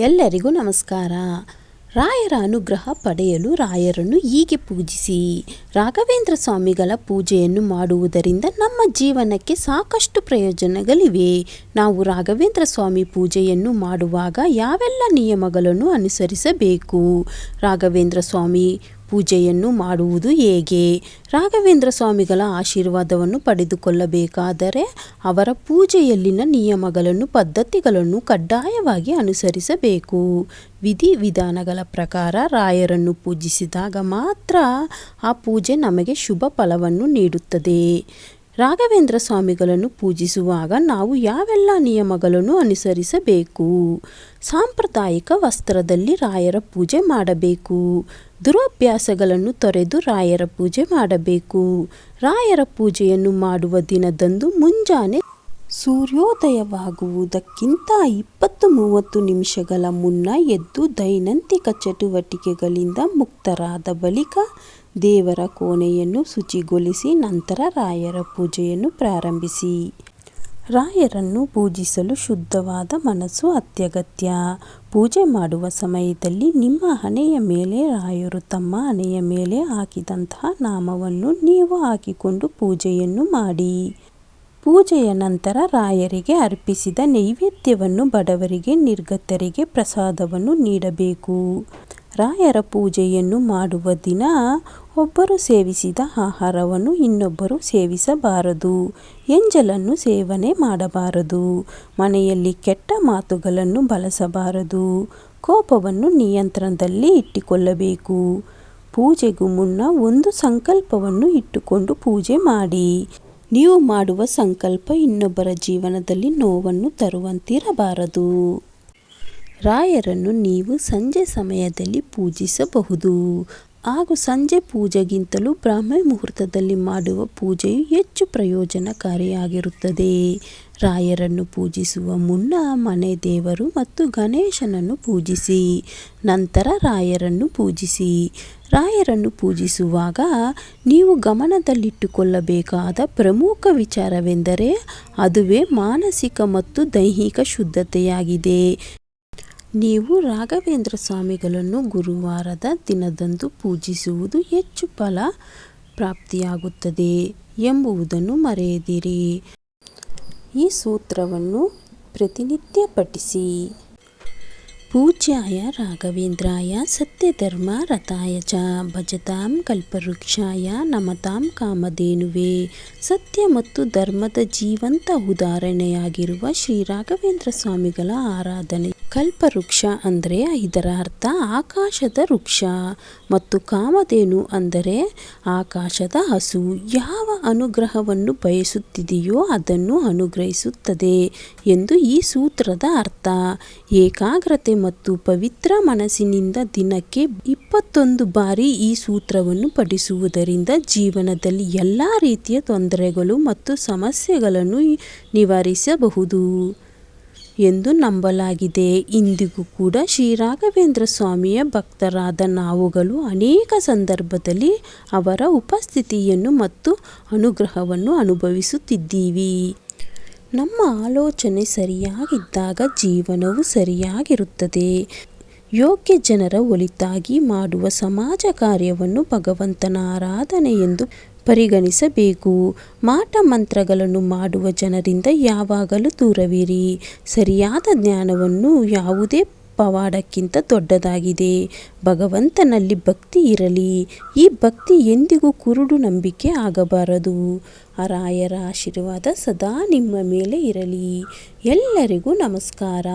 ಎಲ್ಲರಿಗೂ ನಮಸ್ಕಾರ. ರಾಯರ ಅನುಗ್ರಹ ಪಡೆಯಲು ರಾಯರನ್ನು ಹೀಗೆ ಪೂಜಿಸಿ. ರಾಘವೇಂದ್ರ ಸ್ವಾಮಿಗಳ ಪೂಜೆಯನ್ನು ಮಾಡುವುದರಿಂದ ನಮ್ಮ ಜೀವನಕ್ಕೆ ಸಾಕಷ್ಟು ಪ್ರಯೋಜನಗಳಿವೆ. ನಾವು ರಾಘವೇಂದ್ರ ಸ್ವಾಮಿ ಪೂಜೆಯನ್ನು ಮಾಡುವಾಗ ಯಾವೆಲ್ಲ ನಿಯಮಗಳನ್ನು ಅನುಸರಿಸಬೇಕು? ರಾಘವೇಂದ್ರ ಸ್ವಾಮಿ ಪೂಜೆಯನ್ನು ಮಾಡುವುದು ಹೇಗೆ? ರಾಘವೇಂದ್ರ ಸ್ವಾಮಿಗಳ ಆಶೀರ್ವಾದವನ್ನು ಪಡೆದುಕೊಳ್ಳಬೇಕಾದರೆ ಅವರ ಪೂಜೆಯಲ್ಲಿನ ನಿಯಮಗಳನ್ನು, ಪದ್ಧತಿಗಳನ್ನು ಕಡ್ಡಾಯವಾಗಿ ಅನುಸರಿಸಬೇಕು. ವಿಧಿವಿಧಾನಗಳ ಪ್ರಕಾರ ರಾಯರನ್ನು ಪೂಜಿಸಿದಾಗ ಮಾತ್ರ ಆ ಪೂಜೆ ನಮಗೆ ಶುಭ ಫಲವನ್ನು ನೀಡುತ್ತದೆ. ರಾಘವೇಂದ್ರ ಸ್ವಾಮಿಗಳನ್ನು ಪೂಜಿಸುವಾಗ ನಾವು ಯಾವೆಲ್ಲ ನಿಯಮಗಳನ್ನು ಅನುಸರಿಸಬೇಕು? ಸಾಂಪ್ರದಾಯಿಕ ವಸ್ತ್ರದಲ್ಲಿ ರಾಯರ ಪೂಜೆ ಮಾಡಬೇಕು. ದುರಭ್ಯಾಸಗಳನ್ನು ತೊರೆದು ರಾಯರ ಪೂಜೆ ಮಾಡಬೇಕು. ರಾಯರ ಪೂಜೆಯನ್ನು ಮಾಡುವ ದಿನದಂದು ಮುಂಜಾನೆ ಸೂರ್ಯೋದಯವಾಗುವುದಕ್ಕಿಂತ ಇಪ್ಪತ್ತು ಮೂವತ್ತು ನಿಮಿಷಗಳ ಮುನ್ನ ಎದ್ದು ದೈನಂದಿಕ ಚಟುವಟಿಕೆಗಳಿಂದ ಮುಕ್ತರಾದ ಬಳಿಕ ದೇವರ ಕೋಣೆಯನ್ನು ಶುಚಿಗೊಳಿಸಿ ನಂತರ ರಾಯರ ಪೂಜೆಯನ್ನು ಪ್ರಾರಂಭಿಸಿ. ರಾಯರನ್ನು ಪೂಜಿಸಲು ಶುದ್ಧವಾದ ಮನಸ್ಸು ಅತ್ಯಗತ್ಯ. ಪೂಜೆ ಮಾಡುವ ಸಮಯದಲ್ಲಿ ನಿಮ್ಮ ಹಣೆಯ ಮೇಲೆ, ರಾಯರು ತಮ್ಮ ಹಣೆಯ ಮೇಲೆ ಹಾಕಿದಂತಹ ನಾಮವನ್ನು ನೀವು ಹಾಕಿಕೊಂಡು ಪೂಜೆಯನ್ನು ಮಾಡಿ. ಪೂಜೆಯ ನಂತರ ರಾಯರಿಗೆ ಅರ್ಪಿಸಿದ ನೈವೇದ್ಯವನ್ನು ಬಡವರಿಗೆ, ನಿರ್ಗತರಿಗೆ ಪ್ರಸಾದವನ್ನು ನೀಡಬೇಕು. ರಾಯರ ಪೂಜೆಯನ್ನು ಮಾಡುವ ದಿನ ಒಬ್ಬರು ಸೇವಿಸಿದ ಆಹಾರವನ್ನು ಇನ್ನೊಬ್ಬರು ಸೇವಿಸಬಾರದು. ಎಂಜಲನ್ನು ಸೇವನೆ ಮಾಡಬಾರದು. ಮನೆಯಲ್ಲಿ ಕೆಟ್ಟ ಮಾತುಗಳನ್ನು ಬಳಸಬಾರದು. ಕೋಪವನ್ನು ನಿಯಂತ್ರಣದಲ್ಲಿ ಇಟ್ಟುಕೊಳ್ಳಬೇಕು. ಪೂಜೆಗೂ ಮುನ್ನ ಒಂದು ಸಂಕಲ್ಪವನ್ನು ಇಟ್ಟುಕೊಂಡು ಪೂಜೆ ಮಾಡಿ. ನೀವು ಮಾಡುವ ಸಂಕಲ್ಪ ಇನ್ನೊಬ್ಬರ ಜೀವನದಲ್ಲಿ ನೋವನ್ನು ತರುವಂತಿರಬಾರದು. ರಾಯರನ್ನು ನೀವು ಸಂಜೆ ಸಮಯದಲ್ಲಿ ಪೂಜಿಸಬಹುದು. ಹಾಗೂ ಸಂಜೆ ಪೂಜೆಗಿಂತಲೂ ಬ್ರಾಹ್ಮ ಮುಹೂರ್ತದಲ್ಲಿ ಮಾಡುವ ಪೂಜೆಯು ಹೆಚ್ಚು ಪ್ರಯೋಜನಕಾರಿಯಾಗಿರುತ್ತದೆ. ರಾಯರನ್ನು ಪೂಜಿಸುವ ಮುನ್ನ ಮನೆ ದೇವರು ಮತ್ತು ಗಣೇಶನನ್ನು ಪೂಜಿಸಿ, ನಂತರ ರಾಯರನ್ನು ಪೂಜಿಸಿ. ರಾಯರನ್ನು ಪೂಜಿಸುವಾಗ ನೀವು ಗಮನದಲ್ಲಿಟ್ಟುಕೊಳ್ಳಬೇಕಾದ ಪ್ರಮುಖ ವಿಚಾರವೆಂದರೆ, ಅದುವೇ ಮಾನಸಿಕ ಮತ್ತು ದೈಹಿಕ ಶುದ್ಧತೆಯಾಗಿದೆ. ನೀವು ರಾಘವೇಂದ್ರ ಸ್ವಾಮಿಗಳನ್ನು ಗುರುವಾರದ ದಿನದಂದು ಪೂಜಿಸುವುದು ಹೆಚ್ಚು ಫಲ ಪ್ರಾಪ್ತಿಯಾಗುತ್ತದೆ ಎಂಬುದನ್ನು ಮರೆಯದಿರಿ. ಈ ಸೂತ್ರವನ್ನು ಪ್ರತಿನಿತ್ಯ ಪಠಿಸಿ ಪೂಜ್ಯಾಯ ರಾಘವೇಂದ್ರಾಯ ಸತ್ಯಧರ್ಮ ರಥಾಯ ಚ ಭಜತಾಂ ಕಲ್ಪವೃಕ್ಷಾಯ ನಮತಾಂ ಕಾಮಧೇನುವೆ ಸತ್ಯ ಮತ್ತು ಧರ್ಮದ ಜೀವಂತ ಉದಾಹರಣೆಯಾಗಿರುವ ಶ್ರೀ ರಾಘವೇಂದ್ರ ಸ್ವಾಮಿಗಳ ಆರಾಧನೆ. ಕಲ್ಪವೃಕ್ಷ ಅಂದರೆ ಇದರ ಅರ್ಥ ಆಕಾಶದ ವೃಕ್ಷ ಮತ್ತು ಕಾಮಧೇನು ಅಂದರೆ ಆಕಾಶದ ಹಸು ಯಾವ ಅನುಗ್ರಹವನ್ನು ಬಯಸುತ್ತಿದೆಯೋ ಅದನ್ನು ಅನುಗ್ರಹಿಸುತ್ತದೆ ಎಂದು ಈ ಸೂತ್ರದ ಅರ್ಥ. ಏಕಾಗ್ರತೆ ಮತ್ತು ಪವಿತ್ರ ಮನಸ್ಸಿನಿಂದ ದಿನಕ್ಕೆ ಇಪ್ಪತ್ತೊಂದು ಬಾರಿ ಈ ಸೂತ್ರವನ್ನು ಪಠಿಸುವುದರಿಂದ ಜೀವನದಲ್ಲಿ ಎಲ್ಲ ರೀತಿಯ ತೊಂದರೆಗಳು ಮತ್ತು ಸಮಸ್ಯೆಗಳನ್ನು ನಿವಾರಿಸಬಹುದು. ಎಂದು ನಂಬಲಾಗಿದೆ. ಇಂದಿಗೂ ಕೂಡ ಶ್ರೀ ರಾಘವೇಂದ್ರ ಸ್ವಾಮಿಯ ಭಕ್ತರಾದ ನಾವುಗಳು ಅನೇಕ ಸಂದರ್ಭದಲ್ಲಿ ಅವರ ಉಪಸ್ಥಿತಿಯನ್ನು ಮತ್ತು ಅನುಗ್ರಹವನ್ನು ಅನುಭವಿಸುತ್ತಿದ್ದೀವಿ. ನಮ್ಮ ಆಲೋಚನೆ ಸರಿಯಾಗಿದ್ದಾಗ ಜೀವನವು ಸರಿಯಾಗಿರುತ್ತದೆ. ಯೋಗ್ಯ ಜನರ ಒಳಿತಾಗಿ ಮಾಡುವ ಸಮಾಜ ಕಾರ್ಯವನ್ನು ಭಗವಂತನ ಆರಾಧನೆ ಎಂದು ಪರಿಗಣಿಸಬೇಕು. ಮಾಟ ಮಂತ್ರಗಳನ್ನು ಮಾಡುವ ಜನರಿಂದ ಯಾವಾಗಲೂ ದೂರವಿರಿ. ಸರಿಯಾದ ಜ್ಞಾನವನ್ನು ಯಾವುದೇ ಪವಾಡಕ್ಕಿಂತ ದೊಡ್ಡದಾಗಿದೆ. ಭಗವಂತನಲ್ಲಿ ಭಕ್ತಿ ಇರಲಿ. ಈ ಭಕ್ತಿ ಎಂದಿಗೂ ಕುರುಡು ನಂಬಿಕೆ ಆಗಬಾರದು. ರಾಯರ ಆಶೀರ್ವಾದ ಸದಾ ನಿಮ್ಮ ಮೇಲೆ ಇರಲಿ. ಎಲ್ಲರಿಗೂ ನಮಸ್ಕಾರ.